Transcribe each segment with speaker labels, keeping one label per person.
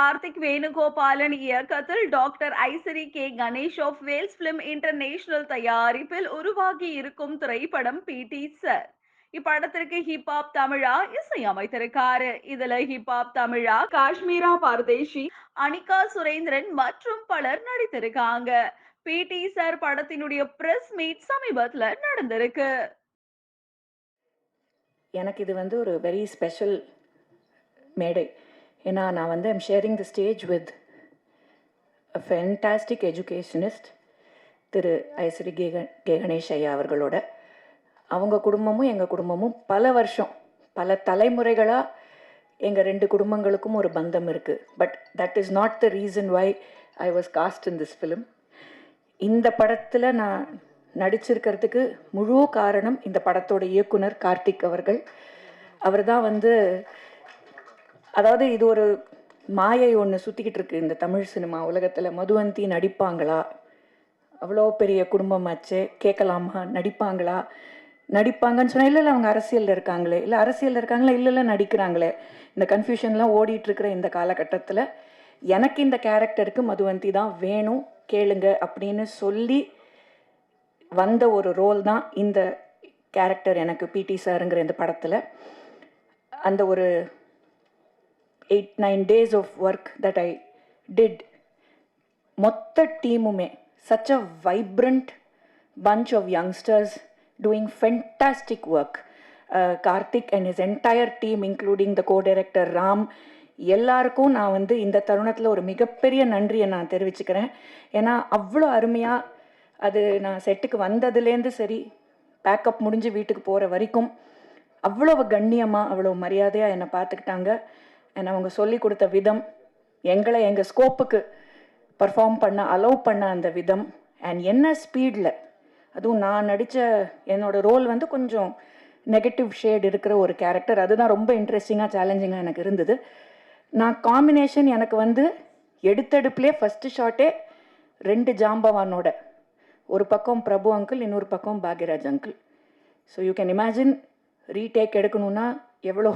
Speaker 1: கார்த்திக் வேணுகோபாலன் இயக்கத்தில் doctor Ishari K. Ganesh of Vels film international தயாரிப்பில் உருவாகி இருக்கும் திரைப்படம் பிடி சார் இப்படத்திற்கு ஹிப் ஹாப் தமிழா இசையமைத்திருக்காரு. இதுல ஹிப் ஹாப் தமிழா காஷ்மீரா பரதேஷி அனிகா சுரேந்திரன் மற்றும் பலர் நடித்திருக்காங்க. பி டி சார் படத்தினுடைய பிரஸ் மீட் சமீபத்துல நடந்திருக்கு.
Speaker 2: எனக்கு இது வந்து ஒரு வெரி ஸ்பெஷல் மேடை. ஏன்னா நான் வந்து I'm sharing the stage with a fantastic educationist Thiru Ishari K K Ganesh ஐயா அவர்களோட. அவங்க குடும்பமும் எங்கள் குடும்பமும் பல வருஷம் பல தலைமுறைகளாக எங்கள் ரெண்டு குடும்பங்களுக்கும் ஒரு பந்தம் இருக்குது but that is not the reason why I was cast in this film இந்த படத்தில் நான் நடிச்சிருக்கிறதுக்கு முழு காரணம் இந்த படத்தோட இயக்குனர் கார்த்திக் அவர்கள். அவர் தான் வந்து அதாவது இது ஒரு மாயை ஒன்று சுற்றிக்கிட்டு இருக்கு இந்த தமிழ் சினிமா உலகத்தில். மதுவந்தி நடிப்பாங்களா? அவ்வளோ பெரிய குடும்பமாச்சு. கேட்கலாமா? நடிப்பாங்களா? நடிப்பாங்கன்னு சொன்னால் இல்லை இல்லை அவங்க அரசியலில் இருக்காங்களே. இல்லை அரசியலில் இருக்காங்களே? இல்லை இல்லை நடிக்கிறாங்களே. இந்த கன்ஃபியூஷன்லாம் ஓடிட்டுருக்கிற இந்த காலகட்டத்தில் எனக்கு இந்த கேரக்டருக்கு மதுவந்தி தான் வேணும் கேளுங்க அப்படின்னு சொல்லி வந்த ஒரு ரோல் தான் இந்த கேரக்டர் எனக்கு பிடி சாருங்கிற இந்த படத்தில். அந்த ஒரு eight nine days of work that I did மொத்த டீமுமே such a vibrant bunch of youngsters doing fantastic work. Uh, Karthik and his entire team, including the co-director Ram, எல்லாருக்கும் நான் வந்து இந்த தருணத்தில் ஒரு மிகப்பெரிய நன்றியை நான் தெரிவிச்சுக்கிறேன். ஏன்னா அவ்வளோ அருமையாக அது நான் செட்டுக்கு வந்ததுலேருந்து சரி பேக்கப் முடிஞ்சு வீட்டுக்கு போகிற வரைக்கும் அவ்வளோ கண்ணியமாக அவ்வளோ மரியாதையாக என்னை பார்த்துக்கிட்டாங்க. என்னை அவங்க சொல்லி கொடுத்த விதம் எங்களை எங்கள் ஸ்கோப்புக்கு பர்ஃபார்ம் பண்ண அலோவ் பண்ண அந்த விதம். அண்ட் என்ன ஸ்பீடில் அதுவும் நான் நடித்த என்னோடய ரோல் வந்து கொஞ்சம் நெகட்டிவ் ஷேட் இருக்கிற ஒரு கேரக்டர் அதுதான் ரொம்ப இன்ட்ரெஸ்டிங்காக சேலஞ்சிங்காக எனக்கு இருந்தது. நான் காம்பினேஷன் எனக்கு வந்து எடுத்தடுப்புலே ஃபஸ்ட்டு ஷாட்டே ரெண்டு ஜாம்பவானோட. ஒரு பக்கம் பிரபு அங்கிள் இன்னொரு பக்கம் Bhagyaraj uncle so you can imagine retake எடுக்கணும்னா எவ்வளோ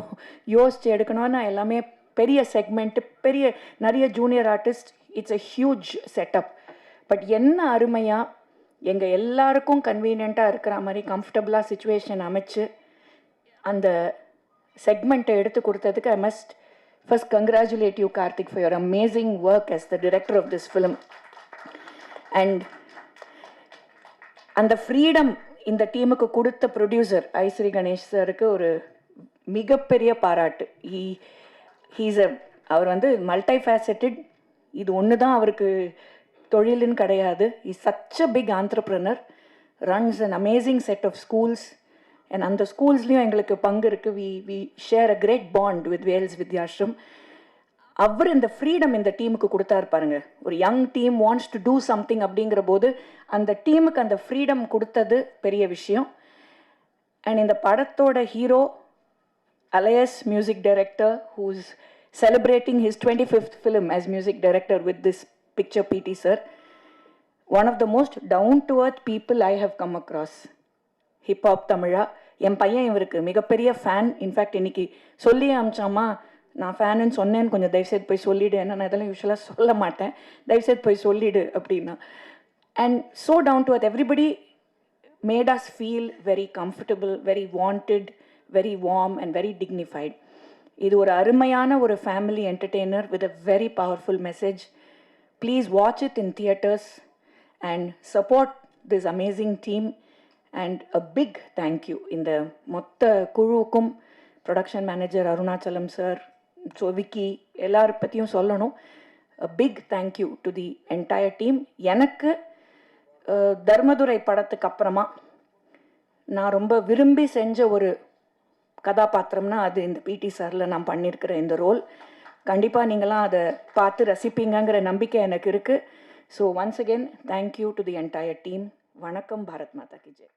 Speaker 2: யோசித்து எடுக்கணும்னா எல்லாமே பெரிய செக்மெண்ட்டு பெரிய நிறைய junior artist it's a huge setup but என்ன அருமையாக எங்கள் எல்லாருக்கும் கன்வீனியண்ட்டாக இருக்கிற மாதிரி கம்ஃபர்டபுளாக சுச்சுவேஷன் அமைச்சு அந்த செக்மெண்ட்டை எடுத்து கொடுத்ததுக்கு I must first congratulate you Karthik for your amazing work as the director of this film and அந்த ஃப்ரீடம் இந்த டீமுக்கு கொடுத்த ப்ரொடியூசர் ஐஸ்ரீ கணேஷ் சாருக்கு ஒரு மிகப்பெரிய பாராட்டு. ஹீ ஹீஸ் அ அவர் வந்து மல்டி ஃபேசட்டட் இது ஒன்று தான் அவருக்கு தொழிலுன்னு கிடையாது. Is such a big entrepreneur runs an amazing set of schools and அந்த ஸ்கூல்ஸ்லேயும் எங்களுக்கு பங்கு இருக்குது we we share a great bond with Vels Vidyashram அவர் இந்த ஃப்ரீடம் இந்த டீமுக்கு கொடுத்தாரு பாருங்க. ஒரு young team wants to do something அப்படிங்கிற போது அந்த டீமுக்கு அந்த ஃப்ரீடம் கொடுத்தது பெரிய விஷயம். அண்ட் இந்த படத்தோட hero alias music director who's celebrating his twenty fifth film music music with with this picture PT sir one of the most down earth people people I come come hip hop Tamizha என் பையன் இவருக்கு மிகப்பெரிய fan in fact இன்னைக்கு சொல்லி அமிச்சாமா? நான் ஃபேனுன்னு சொன்னேன்னு கொஞ்சம் தயவுசெய்து போய் சொல்லிடு. ஏன்னா நான் இதெல்லாம் யூஸ்வலாக சொல்ல மாட்டேன். தயவுசெய்து போய் சொல்லிடு அப்படின்னா. And so down to earth everybody made us feel very comfortable very wanted very warm and very dignified இது ஒரு அருமையான ஒரு family entertainer with a very powerful message please watch it in theatres and support this amazing team and a big thank you இந்த மொத்த குழுவுக்கும் production manager Arunachalam sir so Vicky எல்லார் பற்றியும் சொல்லணும். A big thank you to the entire team எனக்கு தர்மதுரை படத்துக்கு அப்புறமா நான் ரொம்ப விரும்பி செஞ்ச ஒரு கதாபாத்திரம்னா அது இந்த பிடி சாரில் நான் பண்ணியிருக்கிற இந்த ரோல் கண்டிப்பாக நீங்களாம் அதை பார்த்து ரசிப்பீங்கங்கிற நம்பிக்கை எனக்கு இருக்குது so once again thank you to the entire team வணக்கம் பாரத் மாதா கி ஜெய்.